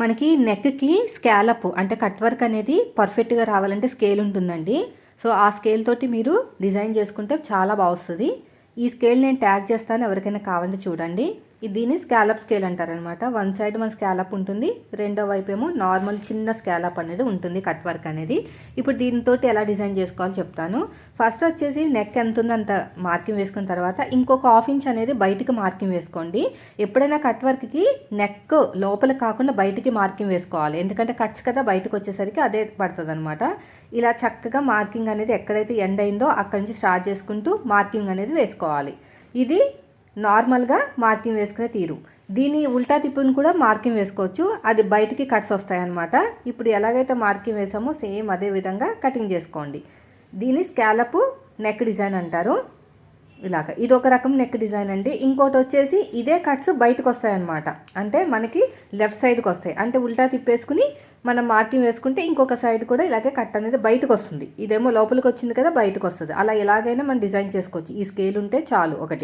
మనకి నెక్కి స్కాలప్ అంటే కట్ వర్క్ అనేది పర్ఫెక్ట్గా రావాలంటే స్కేల్ ఉంటుందండి. సో ఆ స్కేల్ తోటి మీరు డిజైన్ చేసుకుంటే చాలా బాగా వస్తుంది. ఈ స్కేల్ నేను ట్యాగ్ చేస్తాను ఎవరికైనా కావాలంటే చూడండి. ఇది దీన్ని స్కాలప్ స్కేల్ అంటారనమాట వన్ సైడ్ మన స్కాలప్ ఉంటుంది రెండో వైపు ఏమో నార్మల్ చిన్న స్కాలప్ అనేది ఉంటుంది కట్ వర్క్ అనేది. ఇప్పుడు దీంతో ఎలా డిజైన్ చేసుకోవాలో చెప్తాను. ఫస్ట్ వచ్చేసి నెక్ ఎంత ఉందంత మార్కింగ్ వేసుకున్న తర్వాత ఇంకొక హాఫ్ ఇంచ్ అనేది బయటికి మార్కింగ్ వేసుకోండి. ఎప్పుడైనా కట్ వర్క్కి నెక్ లోపల కాకుండా బయటికి మార్కింగ్ వేసుకోవాలి. ఎందుకంటే కట్స్ కదా బయటకు వచ్చేసరికి అదే పడుతుంది అనమాట ఇలా చక్కగా మార్కింగ్ అనేది ఎక్కడైతే ఎండ్ అయిందో అక్కడి నుంచి స్టార్ట్ చేసుకుంటూ మార్కింగ్ అనేది వేసుకోవాలి. వేసుకోవాలి ఇది నార్మల్గా మార్కింగ్ వేసుకునే తీరు. దీని ఉల్టా తిప్పుని కూడా మార్కింగ్ వేసుకోవచ్చు. అది బయటికి కట్స్ వస్తాయన్నమాట. ఇప్పుడు ఎలాగైతే మార్కింగ్ వేసామో సేమ్ అదే విధంగా కటింగ్ చేసుకోండి. దీని స్కాలప్ నెక్ డిజైన్ అంటారు. ఇలాగ. ఇది ఒక రకం నెక్ డిజైన్ అండి. ఇంకోటి వచ్చేసి ఇదే కట్స్ బయటకు వస్తాయన్నమాట. అంటే మనకి లెఫ్ట్ సైడ్కి వస్తాయి. అంటే ఉల్టా తిప్పేసుకుని మనం మార్కింగ్ వేసుకుంటే ఇంకొక సైడ్ కూడా ఇలాగే కట్ అనేది బయటకు వస్తుంది. ఇదేమో లోపలికి వచ్చింది కదా బయటకు వస్తుంది. అలా ఎలాగైనా మనం డిజైన్ చేసుకోవచ్చు. ఈ స్కేల్ ఉంటే చాలు ఒకటి.